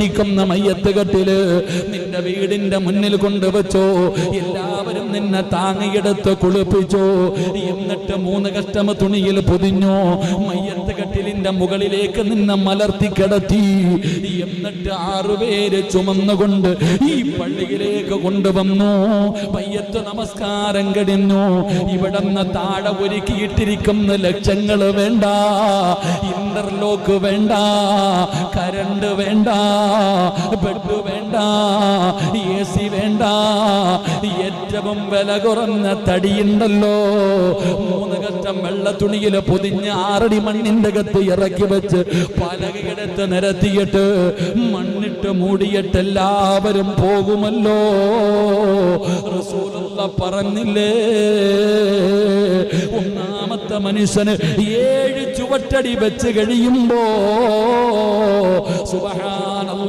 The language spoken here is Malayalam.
ഇരിക്കുന്ന മയ്യത്ത് കെട്ടിൽ നിന്റെ വീടിന്റെ മുന്നിൽ കൊണ്ടുവച്ചോ. എല്ലാവരും നിന്നെ താങ്ങിയെടുത്ത് കുളിപ്പിച്ചോ. എന്നിട്ട് മൂന്ന് കഷ്ടമ തുണിയിൽ പൊതിഞ്ഞോ. മയ്യത്ത് കെട്ടിലിന്റെ മുകളിലേക്ക് നിന്നെ മലർത്തി കിടത്തി. എന്നിട്ട് ആറുപേര് ചുമന്നുകൊണ്ട് ഈ പള്ളിയിലേക്ക് കൊണ്ടുവന്നു. മയ്യത്ത് നമസ്കാരം കഴിഞ്ഞു ഇവിടുന്ന് താഴെ ഒരുക്കിയിട്ടിരിക്കുന്ന ലക്ഷങ്ങൾ വേണ്ട. ഇന്റർലോക്ക് വേണ്ട കരണ്ട് വേണ്ട ബെഡ് വേണ്ട എ സി വേണ്ട ഏറ്റവും വില കുറഞ്ഞ തടിയുണ്ടല്ലോ. മൂന്ന് ഘട്ടം വെള്ള തുണിയിൽ പൊതിഞ്ഞ് ആറടി മണ്ണിന്റെ കത്ത് ഇറക്കി വെച്ച് പലകിടത്ത് നിരത്തിയിട്ട് മണ്ണിട്ട് മൂടിയിട്ട് എല്ലാവരും പോകുമല്ലോ. റസൂലുള്ള പറഞ്ഞില്ലേ? ഒന്നാമത്തെ മനുഷ്യന് ഏഴ് ചുവട്ടടി വെച്ച് കഴിയുമ്പോ സുബഹാനല്ലാഹ്